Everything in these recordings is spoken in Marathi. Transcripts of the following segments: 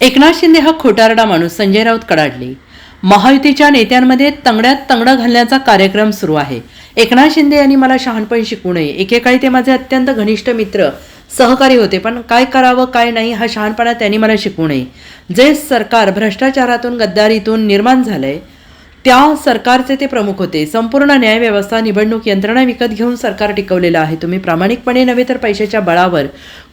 एकनाथ शिंदे हा खोटारडा माणूस संजय राऊत कडाडले. महायुतीच्या नेत्यांमध्ये तंगड्यात तंगडा घालण्याचा कार्यक्रम सुरू आहे. एकनाथ शिंदे यांनी मला शहाणपण शिकू नये. एकेकाळी ते माझे अत्यंत घनिष्ठ मित्र सहकारी होते पण काय करावं काय नाही हा शहाणपणा त्यांनी मला शिकू नये. जे सरकार भ्रष्टाचारातून गद्दारीतून निर्माण झालंय त्या सरकारचे ते प्रमुख होते. संपूर्ण न्यायव्यवस्था निवडणूक यंत्रणा विकत घेऊन सरकार टिकवलेलं आहे. तुम्ही प्रामाणिकपणे नव्हे तर पैशाच्या बळावर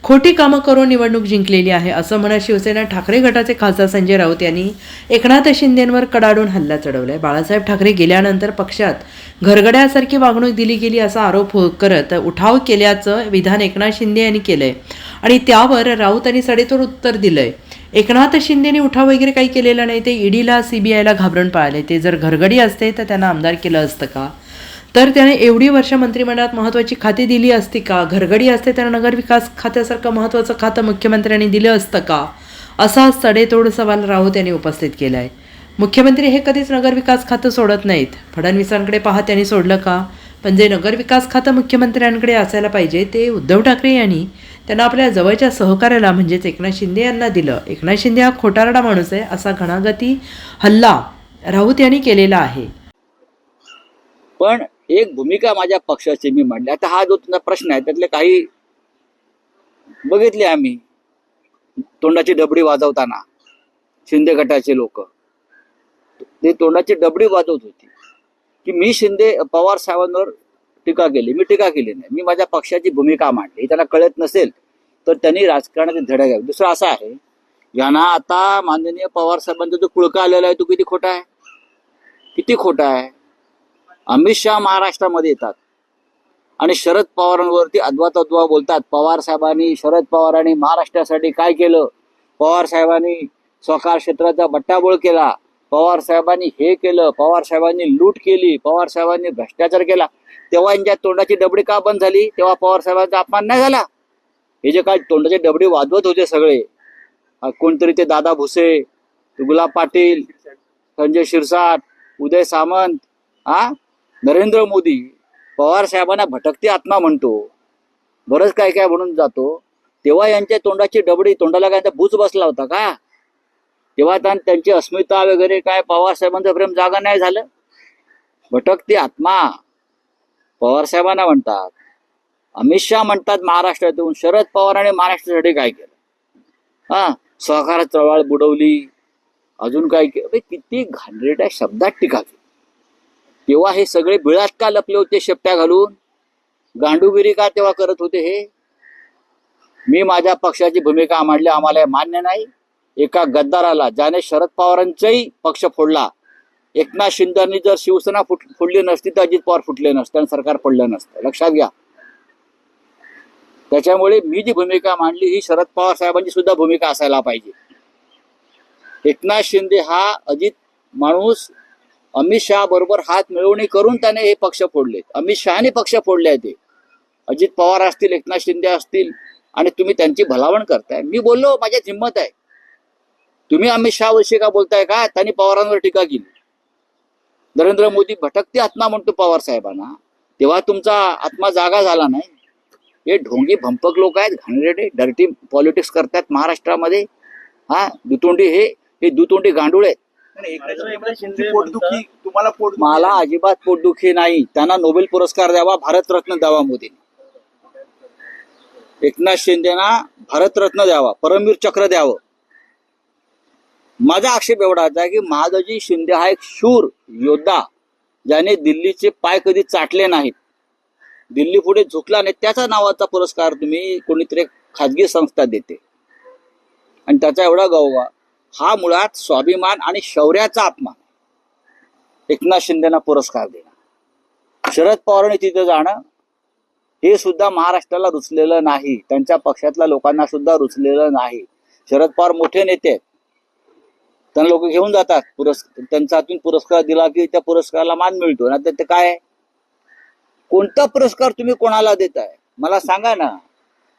खोटी कामं करून निवडणूक जिंकलेली आहे असं म्हणत शिवसेना ठाकरे गटाचे खासदार संजय राऊत यांनी एकनाथ शिंदेंवर कडाडून हल्ला चढवलाय. बाळासाहेब ठाकरे गेल्यानंतर पक्षात घरगड्यासारखी वागणूक दिली गेली असा आरोप हो- करत उठाव केल्याचं विधान एकनाथ शिंदे यांनी केलंय. आणि त्यावर राऊत यांनी सडेतोड उत्तर दिलंय. एकनाथ शिंदेने उठाव वगैरे काही केलेला नाही. ते ईडीला सीबीआयला घाबरून पाळले. ते जर घरगडी असते तर त्यांना आमदार केलं असतं का? तर त्याने एवढी वर्ष मंत्रिमंडळात महत्त्वाची खाती दिली असती का? घरगडी असते तर नगरविकास खात्यासारखं महत्त्वाचं खातं मुख्यमंत्र्यांनी दिलं असतं का? असा सडेतोड सवाल राऊत यांनी उपस्थित केला आहे मुख्यमंत्री हे कधीच नगरविकास खातं सोडत नाहीत. फडणवीसांकडे पहा त्यांनी सोडलं का? पण जे नगरविकास खातं मुख्यमंत्र्यांकडे असायला पाहिजे ते उद्धव ठाकरे यांनी त्यांना आपल्या जवळच्या सहकार्याला म्हणजेच एकनाथ शिंदे यांना दिलं. एकनाथ शिंदे हा खोटारडा माणूस आहे असा घणागती हल्ला राऊत यांनी केलेला आहे. पण एक भूमिका माझ्या पक्षाची मी मांडली. आता हा जो तुमचा प्रश्न आहे त्यातले काही बघितले आम्ही. तोंडाची डबडी वाजवताना शिंदे गटाचे लोक. ते तोंडाची डबडी वाजवत होती. की मी शिंदे पवार साहेबांवर टीका केली मी टीका केली नाही. मी माझ्या पक्षाची भूमिका मांडली. हे त्यांना कळत नसेल तर त्यांनी राजकारणातील धडा घ्यावे. दुसरं असं आहे यांना आता माननीय पवार साहेबांचा जो कुळका आलेला आहे तो किती खोटा आहे? किती खोटा आहे? अमित शहा महाराष्ट्रामध्ये येतात. आणि शरद पवारांवरती अद्वा तद्वा बोलतात. पवार साहेबांनी शरद पवारांनी महाराष्ट्रासाठी काय केलं? पवार साहेबांनी सहकार क्षेत्राचा बट्टाबोळ केला. पवार साहेबांनी हे केलं पवार साहेबांनी लूट केली पवार साहेबांनी भ्रष्टाचार केला. तेव्हा यांच्या तोंडाची डबडी का बंद झाली? तेव्हा पवार साहेबांचा अपमान नाही झाला? हे जे काय तोंडाची डबडी वाजवत होते सगळे कोणतरी ते दादा भुसे गुलाब पाटील संजय शिरसाट उदय सामंत हा? नरेंद्र मोदी पवार साहेबांना भटकती आत्मा म्हणतो. बरंच काय काय म्हणून जातो. तेव्हा यांच्या तोंडाची डबडी तोंडाला काय भूच बसला होता का? तेव्हा त्या- त्यांची अस्मिता वगैरे काय पवारसाहेबांचं प्रेम जागा नाही झालं. भटकती आत्मा. पवार साहेबांना म्हणतात अमित शहा म्हणतात महाराष्ट्रातून शरद पवारांनी महाराष्ट्रासाठी काय केलं? हा सहकार चळवळ बुडवली. अजून काय केलं? किती घाणेरड्या शब्दात टीका केली. तेव्हा हे सगळे बिळात का लपले होते शेपट्या घालून? गांडूगिरी का तेव्हा करत होते हे? मी माझ्या पक्षाची भूमिका मांडली आम्हाला हे मान्य नाही. एका गद्दाराला ज्याने शरद पवारांचाही पक्ष फोडला. एकनाथ शिंदेनी जर शिवसेना फुट फोडली नसती तर अजित पवार फुटले नसते आणि सरकार पडलं नसतं. लक्षात घ्या. त्याच्यामुळे मी जी भूमिका मांडली ही शरद पवार साहेबांची सुद्धा भूमिका असायला पाहिजे. एकनाथ शिंदे हा अजित माणूस अमित शहा बरोबर हात मिळवणी करून त्याने हे पक्ष फोडले. अमित शहाने पक्ष फोडले आहे ते अजित पवार असतील एकनाथ शिंदे असतील आणि तुम्ही त्यांची भलावण करताय. मी बोललो माझ्यात हिंमत आहे. तुम्ही अमित शहाविषयी का बोलताय का? त्यांनी पवारांवर टीका केली. नरेंद्र मोदी भटकती आत्मा म्हणतो पवार साहेबांना. तेव्हा तुमचा आत्मा जागा झाला नाही. हे ढोंगी भंपक लोक आहेत घाणेरडे डर्टी पॉलिटिक्स करतात महाराष्ट्रामध्ये. हा दुतोंडी हे हे दुतोंडी गांडूळ आहेत. नाही, एकनाथ एकनाथ शिंदे पोटदुखी तुम्हाला पोट मला अजिबात पोटदुखी नाही. त्यांना नोबेल पुरस्कार द्यावा भारतरत्न द्यावा मोदी एकनाथ शिंदेना भारतरत्न द्यावा परमवीर चक्र द्यावं. माझा आक्षेप एवढाच आहे की महादाजी शिंदे हा एक शूर योद्धा ज्याने दिल्लीचे पाय कधी चाटले नाहीत. दिल्ली पुढे झुकला नाही त्याचा नावाचा पुरस्कार तुम्ही कोणीतरी खाजगी संस्था देते. आणि त्याचा एवढा गौवा हा मुळात स्वाभिमान आणि शौर्याचा अपमान एकनाथ शिंदेना पुरस्कार देणं. शरद पवारांनी तिथे जाणं हे सुद्धा महाराष्ट्राला रुचलेलं नाही. त्यांच्या पक्षातल्या लोकांना सुद्धा रुचलेलं नाही. शरद पवार मोठे नेते आहेत. त्यांना लोक घेऊन जातात. पुरस्कार त्यांचा हातून पुरस्कार दिला की त्या पुरस्काराला मान मिळतो. ना ते काय? कोणता पुरस्कार तुम्ही कोणाला देताय? मला सांगा ना.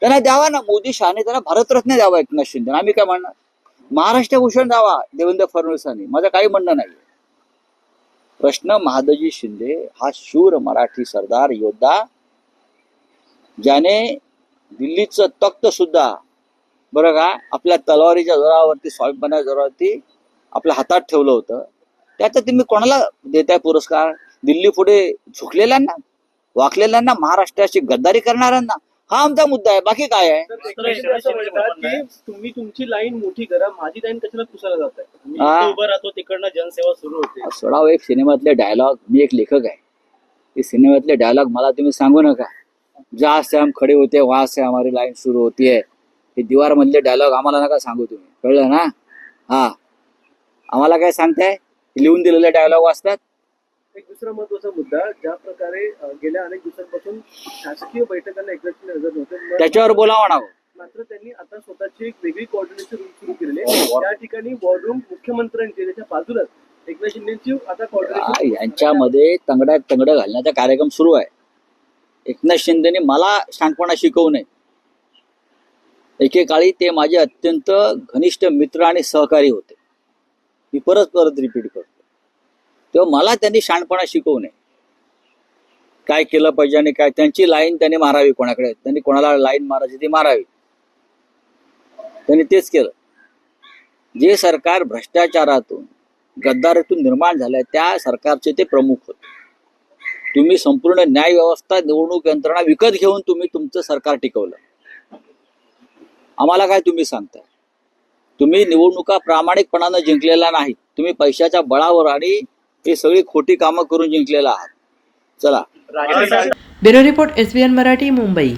त्यांना द्यावा ना. मोदी शहाने त्यांना भारतरत्न द्यावा एकनाथ शिंदे. आम्ही काय म्हणणार? महाराष्ट्र भूषण द्यावा देवेंद्र फडणवीसांनी माझं काही म्हणणं नाही. प्रश्न महादजी शिंदे हा शूर मराठी सरदार योद्धा ज्याने दिल्लीचं तख्त सुद्धा बरं का आपल्या तलवारीच्या जोरावरती स्वाभिमानाच्या जोरावरती आपल्या हातात ठेवलं होतं. त्यात तुम्ही कोणाला देताय पुरस्कार? दिल्ली पुढे झुकलेल्यांना वाकलेल्यांना महाराष्ट्राची गद्दारी करणाऱ्यांना? हा आमचा मुद्दा आहे. बाकी काय आहे? तुम्ही तुमची लाईन मोठी करा. माझी लाईन कशाला पुसायला जात आहे? हा. उभं राहतो तिकडनं जनसेवा सुरू होते. सोडाव एक सिनेमातले डायलॉग मी एक लेखक आहे. ते सिनेमातले डायलॉग मला तुम्ही सांगू नका. जहा से हम खडे होते वहां से हमारी लाईन सुरू होती है हे दीवार मधले डायलॉग आम्हाला नका सांगू तुम्ही. कळलं ना? हा. आम्हाला काय सांगताय? लिहून दिलेले डायलॉग वाचतात. एक दुसरा महत्त्वाचा मुद्दा ज्या प्रकारे गेल्या अनेक दिवसांपासून शासकीय बैठकांना शिंदे हजर नव्हते त्याच्यावर बोलावं ना मात्र त्यांनी आता स्वतःची एक वेगळी कोऑर्डिनेशन रूम सुरू केलेली आहे. त्या ठिकाणी वॉर रूम मुख्यमंत्र्यांची त्याच्या बाजूलाच एकनाथ शिंदेची आता हा, कोऑर्डिनेशन यांच्यामध्ये तंगड्यात तंगड घालण्याचा कार्यक्रम सुरू आहे. एकनाथ शिंदेने मला शहाणपणा शिकवू नये. एकेकाळी ते माझे अत्यंत घनिष्ठ मित्र आणि सहकारी होते. मी परत परत रिपीट करतो. तेव्हा मला त्यांनी शहाणपणा शिकवू नये. काय केलं पाहिजे आणि काय त्यांची लाईन त्यांनी मारावी कोणाकडे? त्यांनी कोणाला लाईन मारायची ती मारावी. त्यांनी तेच केलं. जे सरकार भ्रष्टाचारातून गद्दारीतून निर्माण झालंय त्या सरकारचे ते प्रमुख होते. तुम्ही संपूर्ण न्याय व्यवस्था निवडणूक यंत्रणा विकत घेऊन तुम्ही तुमचं सरकार टिकवलं. आम्हाला काय तुम्ही सांगताय? तुम्ही निवडणुका प्रामाणिकपणानं जिंकलेला नाही. तुम्ही पैशाच्या बळावर आणि ही सगळी खोटी कामं करून जिंकलेला आहात. चला. Bureau report S Marathi Mumbai.